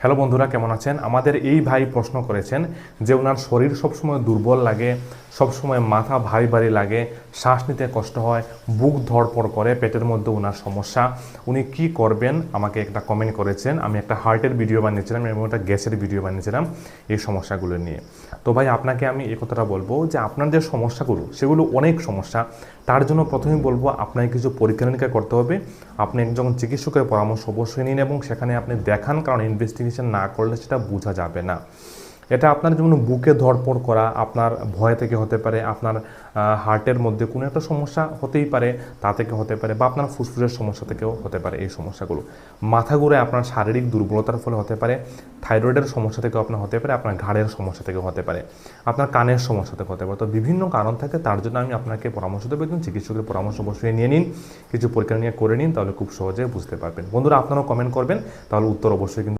Hello বন্ধুরা, কেমন আছেন? আমাদের এই ভাই প্রশ্ন করেছেন যে, ওনার শরীর সবসময় দুর্বল লাগে সবসময় মাথা ভারী ভারী লাগে, শ্বাস নিতে কষ্ট হয়, বুক ধড়পড় করে, পেটের মধ্যে ওনার সমস্যা। উনি কি করবেন? আমাকে একটা কমেন্ট করেছেন। আমি একটা হার্টের ভিডিও বানিয়েছিলাম এবং একটা গ্যাসের ভিডিও বানিয়েছিলাম এই সমস্যাগুলো নিয়ে। তো ভাই, আপনাকে আমি এই কথাটা বলব যে আপনার যে সমস্যাগুলো, সেগুলো অনেক সমস্যা। তার জন্য প্রথমেই বলব, আপনাকে কিছু পরীক্ষা নিরীক্ষা করতে হবে। আপনি একজন চিকিৎসকের পরামর্শ অবশ্যই নিন এবং সেখানে আপনি দেখান, কারণ ইনভেস্টিগেশন না করলে সেটা বোঝা যাবে না। এটা আপনার যেমন বুকে ধরপড় করা, আপনার ভয় থেকে হতে পারে, আপনার হার্টের মধ্যে কোনো একটা সমস্যা হতেই পারে, তা থেকে হতে পারে বা আপনার ফুসফুসের সমস্যা থেকেও হতে পারে এই সমস্যাগুলো। মাথা ঘুরে আপনার শারীরিক দুর্বলতার ফলে হতে পারে, থাইরয়েডের সমস্যা থেকেও আপনার হতে পারে, আপনার ঘাড়ের সমস্যা থেকে হতে পারে, আপনার কানের সমস্যা থেকে হতে পারে। তো বিভিন্ন কারণ থাকে, তার জন্য আমি আপনাকে পরামর্শ দেবো, একজন চিকিৎসকের পরামর্শ অবশ্যই নিয়ে নিন, কিছু পরীক্ষা নিয়ে করে নিন, তাহলে খুব সহজে বুঝতে পারবেন। বন্ধুরা, আপনারাও কমেন্ট করবেন, তাহলে উত্তর অবশ্যই কিন্তু